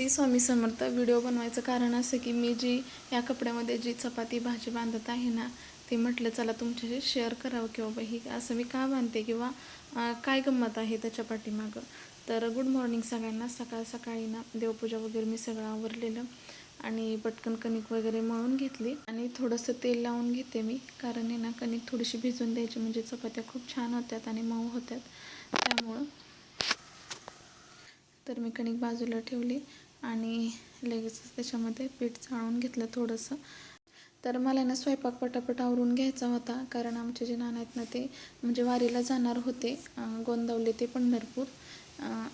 Shri Swami Samarth video बनवायचं कारण असं की मी जी या कपड्यामध्ये जी चपाती भाजी बांधत आहे ना ते म्हटलं चला तुमच्याशी शेअर करावं किंवा बाबा ही असं मी का बांधते किंवा काय गंमत आहे त्याच्या पाठीमागं? तर गुड मॉर्निंग सगळ्यांना. सकाळ सकाळी ना देवपूजा वगैरे मी सगळं आवरलेलं आणि पटकन कणिक वगैरे मळून घेतली आणि थोडंसं तेल लावून घेते मी कारण आहे ना कणिक थोडीशी भिजवून द्यायची म्हणजे चपात्या खूप छान होत्यात आणि मऊ होत्यात. त्यामुळं तर मी कणिक बाजूला ठेवली आणि लगेचच त्याच्यामध्ये पीठ चाळून घेतलं थोडंसं. तर मला ना स्वयंपाक पटापट आवरून घ्यायचा होता कारण आमचे जे नाना आहेत ना ते म्हणजे वारीला जाणार होते गोंदवले ते पंढरपूर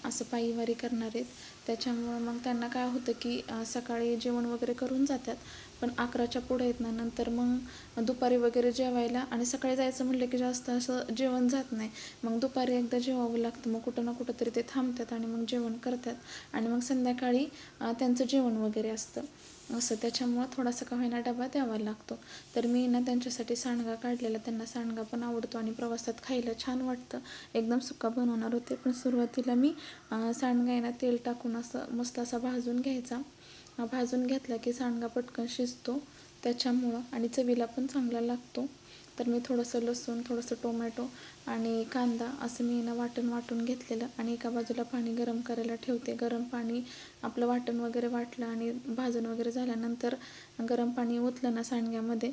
असं पायी वारी करणार आहेत. त्याच्यामुळं मग त्यांना काय होतं की सकाळी जेवण वगैरे करून जातात पण अकराच्या पुढे आहेत ना नंतर मग दुपारी वगैरे जेवायला आणि सकाळी जायचं म्हटलं की जास्त असं जेवण जात नाही. मग दुपारी एकदा जेवावं लागतं मग कुठं ना कुठं तरी ते थांबतात आणि मग जेवण करतात. आणि मग संध्याकाळी त्यांचं जेवण वगैरे असतं. असं त्याच्यामुळं थोडासा का होईना डबा द्यावा लागतो. तर मी ना त्यांच्यासाठी सांडगा काढलेला त्यांना सांडगा पण आवडतो आणि प्रवासात खायला छान वाटतं. एकदम सुका बनवणार होते पण सुरुवातीला मी सांडगा ना तेल टाकून असं मस्त असा भाजून घ्यायचा. भाजून घेतला की सांडगा पटकन शिजतो. त्याच्यामुळं आणि चवीला पण चांगला लागतो. तर मी थोडंसं लसूण थोडंसं टोमॅटो आणि कांदा असं मी ना वाटण वाटून घेतलेलं आणि एका बाजूला पाणी गरम करायला ठेवते. गरम पाणी आपलं वाटण वगैरे वाटलं आणि भाजून वगैरे झाल्यानंतर गरम पाणी ओतलं ना सांडग्यामध्ये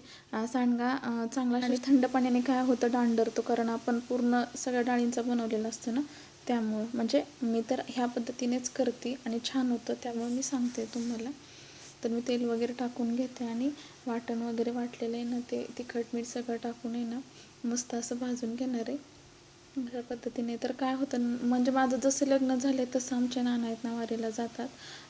सांडगा चांगला आणि थंड पाण्याने काय होतं डांडरतो. कारण आपण पूर्ण सगळ्या डाळींचा बनवलेला असतो ना त्यामुळं म्हणजे मी तर ह्या पद्धतीनेच करते आणि छान होतं त्यामुळे मी सांगते तुम्हाला. तर मी तेल वगैरे टाकून घेते आणि वाटण वगैरे वाटलेलं आहे ना ते तिखट मीठ सगळं टाकून आहे ना मस्त असं भाजून घेणार आहे. अशा पद्धतीने. तर काय होतं म्हणजे माझं जसं लग्न झालं तसं आमचे नाना आहेत ना वारीला जातात.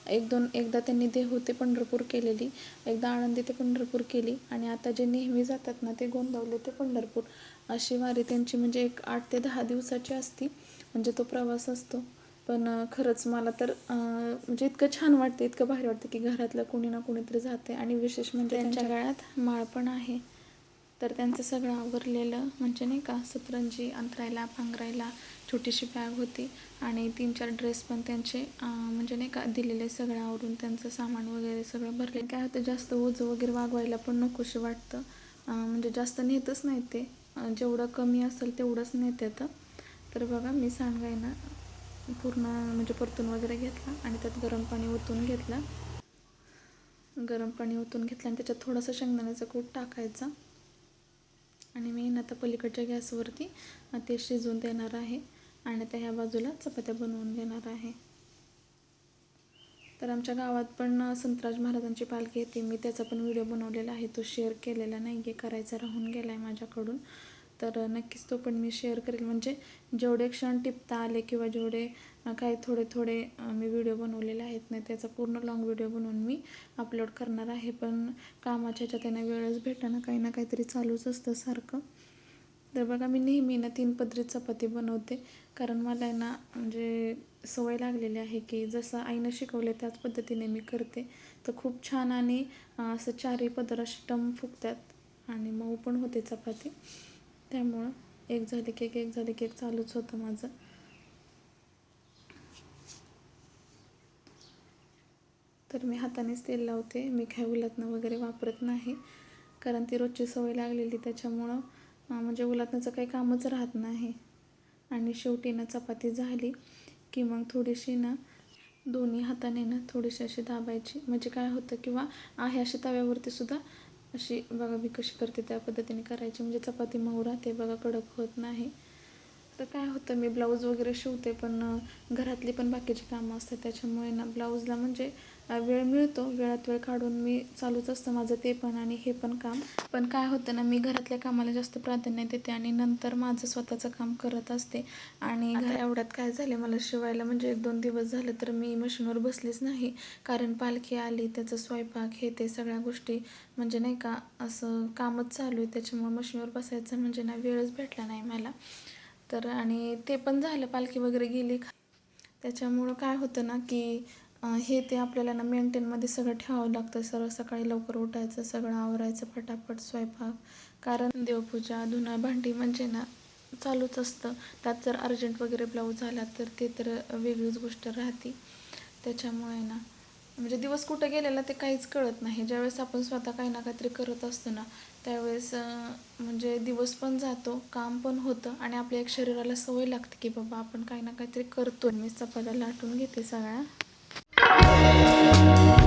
एक दोन एकदा त्यांनी देहू ते पंढरपूर केलेली एकदा आळंदी ते पंढरपूर केली आणि आता जे नेहमी जातात ना ते गोंदवले ते पंढरपूर. अशी वारी त्यांची म्हणजे एक आठ ते दहा दिवसाची असती. म्हणजे तो प्रवास असतो. पण खरंच मला तर म्हणजे इतकं छान वाटतं इतकं भारी वाटतं की घरातलं कोणी ना कोणीतरी जाते आणि विशेष म्हणजे त्यांच्या गळ्यात माळ पण आहे. तर त्यांचं सगळं आवरलेलं म्हणजे नाही का सतरंजी अंतरायला पांघरायला छोटीशी बॅग होती आणि तीन चार ड्रेस पण त्यांचे म्हणजे नाही का दिलेले सगळं आवरून त्यांचं सामान वगैरे सगळं भरले. काय होतं जास्त ओझं वगैरे वागवायला पण नकोशी वाटतं. म्हणजे जास्त नेतच नाही ते. जेवढं कमी असेल तेवढंच नेत येतं तर बघा मी सांगाय ना पूर्ण म्हणजे परतून वगैरे घेतला आणि त्यात गरम पाणी ओतून घेतलं. गरम पाणी ओतून घेतलं आणि त्याच्यात थोडासा शेंगदाण्याचा कूट टाकायचा. आणि मी ना आता पलीकडच्या गॅसवरती ते शिजवून देणार आहे आणि त्या ह्या बाजूला चपात्या बनवून घेणार आहे. तर आमच्या गावात पण संतराज महाराजांची पालखी येते. मी त्याचा पण व्हिडिओ बनवलेला आहे. तो शेअर केलेला नाही आहे करायचा राहून गेला आहे माझ्याकडून. तर नक्कीच तो पण मी शेअर करेल. म्हणजे जेवढे क्षण टिपता आले किंवा जेवढे काही थोडे थोडे मी व्हिडिओ बनवलेले आहेत नाही त्याचा पूर्ण लॉंग व्हिडिओ बनवून मी अपलोड करणार आहे. पण कामाच्या ह्याच्यात त्यांना वेळच भेटाना काही ना काहीतरी चालूच असतं सारखं. तर बघा मी नेहमी ना तीन पदरी चपाती बनवते. कारण मला ना म्हणजे सवय लागलेली आहे की जसं आईनं शिकवले त्याच पद्धतीने मी करते. तर खूप छान आणि असं चारही पदर असे टम फुगतात आणि मऊ पण होते चपाती. त्यामुळं एक झाली की एक एक झाली की एक चालूच होतं माझं. तर मी हातानेच तेल लावते. मी काय उलटणं वगैरे वापरत नाही. कारण ती रोजची सवय लागलेली त्याच्यामुळं म्हणजे उलटण्याचं काही कामच राहत नाही. आणि शेवटी ना चपाती झाली की मग थोडीशी ना दोन्ही हाताने ना थोडीशी अशी दाबायची. म्हणजे काय होतं किंवा आहे अशी तव्यावरती सुद्धा अशी बघा मी कशी करते त्या पद्धतीने करायची. म्हणजे चपाती मऊ राहते बघा कडक होत नाही. तर काय होतं मी ब्लाऊज वगैरे शिवते पण घरातली पण बाकीची कामं असतात. त्याच्यामुळे ना ब्लाऊजला म्हणजे वेळ मिळतो. वेळात वेळ काढून मी चालूच असतं माझं ते पण आणि हे पण काम. पण काय होतं ना मी घरातल्या कामाला जास्त प्राधान्य देते आणि नंतर माझं स्वतःचं काम करत असते. आणि घर एवढ्यात काय झाले मला शिवायला म्हणजे एक दोन दिवस झाले तर मी मशीनवर बसलीच नाही. कारण पालखी आली त्याचं स्वयंपाक हे ते सगळ्या गोष्टी म्हणजे नाही का असं कामच चालू आहे. त्याच्यामुळे मशीनवर बसायचं म्हणजे ना वेळच भेटला नाही मला. तर आणि ते पण झालं. पालखी वगैरे गेली. त्याच्यामुळं काय होतं ना की हे ते आपल्याला ना मेंटेनमध्ये सगळं ठेवावं लागतं. सर्व सकाळी लवकर उठायचं सगळं आवरायचं फटाफट स्वयंपाक. कारण देवपूजा धुणं भांडी म्हणजे ना चालूच असतं. त्यात जर अर्जंट वगैरे ब्लाऊज झाला तर ते तर वेगळीच गोष्ट राहते. त्याच्यामुळे ना म्हणजे दिवस कुठं गेलेला ते काहीच कळत नाही. ज्यावेळेस आपण स्वतः काही ना काहीतरी करत असतो ना त्यावेळेस म्हणजे दिवस पण जातो काम पण होतं आणि आपल्या एक शरीराला सवय लागते की बाबा आपण काही ना काहीतरी करतो मी चपात्या लाटून घेते सगळ्या. तर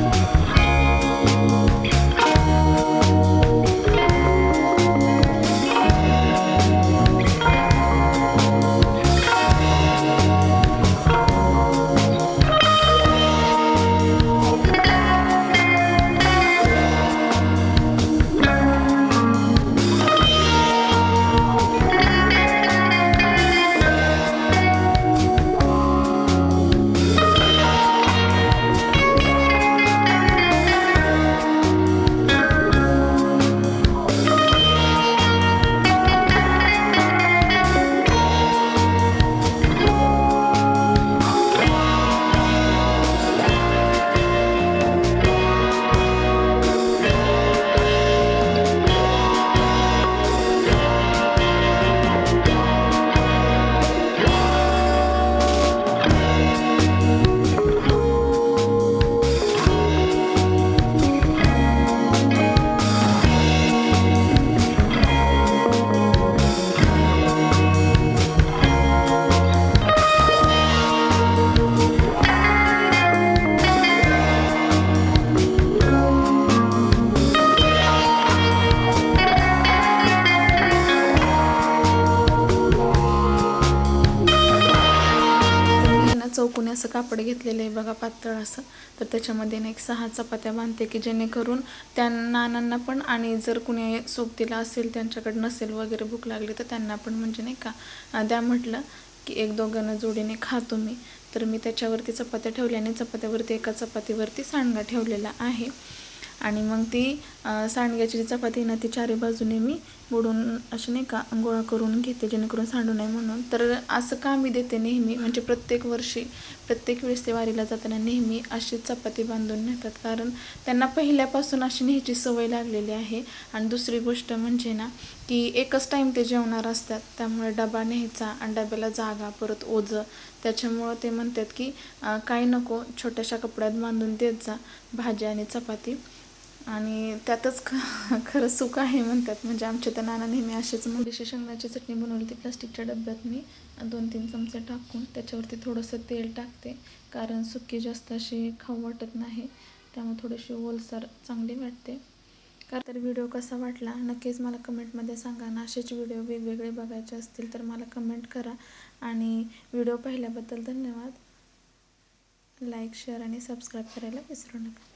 असं कापड घेतलेलं आहे बघा पातळ असं. तर त्याच्यामध्ये ना एक सहा चपात्या बांधते की जेणेकरून त्या नानांना पण आणि जर कुणी सोबतीला असेल त्यांच्याकडे नसेल वगैरे भूक लागली तर त्यांना पण म्हणजे नाही का द्या म्हटलं की एक दोघांना जोडीने खातो मी तर मी त्याच्यावरती चपात्या ठेवल्या आणि चपात्यावरती एका चपातीवरती सांडगा ठेवलेला आहे. आणि मग ती सांडग्याची जी चपाती आहे ना ती चारी बाजूने मी बुडून अशी नाही का गोळा करून घेते जेणेकरून सांडू नये म्हणून. तर असं का मी देते नेहमी. म्हणजे प्रत्येक वर्षी प्रत्येक वेळेस ते वारीला जाताना नेहमी अशी चपाती बांधून नेतात. कारण त्यांना पहिल्यापासून अशी न्यायची सवय लागलेली आहे. आणि दुसरी गोष्ट म्हणजे ना की एकच टाईम ते जेवणार असतात. त्यामुळे डबा न्यायचा आणि डब्याला जागा परत ओझं. त्याच्यामुळं ते म्हणतात की काय नको छोट्याशा कपड्यात बांधून देत जा भाजी आणि चपाती. आणि त्यातच ख खरं सुख आहे म्हणतात. म्हणजे आमच्या तर नाना नेहमी असेच मुलीशी शेंगदाची चटणी बनवली ती प्लास्टिकच्या डब्यात मी दोन तीन चमचे टाकून त्याच्यावरती थोडंसं तेल टाकते. कारण सुकी जास्त अशी खाऊ वाटत नाही. त्यामुळे थोडीशी ओलसर चांगली वाटते. का तर व्हिडिओ कसा वाटला? नक्कीच मला कमेंटमध्ये सांगा. ना असेच व्हिडिओ वेगवेगळे बघायचे असतील तर मला कमेंट करा. आणि व्हिडिओ पाहिल्याबद्दल धन्यवाद. लाईक शेअर आणि सबस्क्राईब करायला विसरू नका.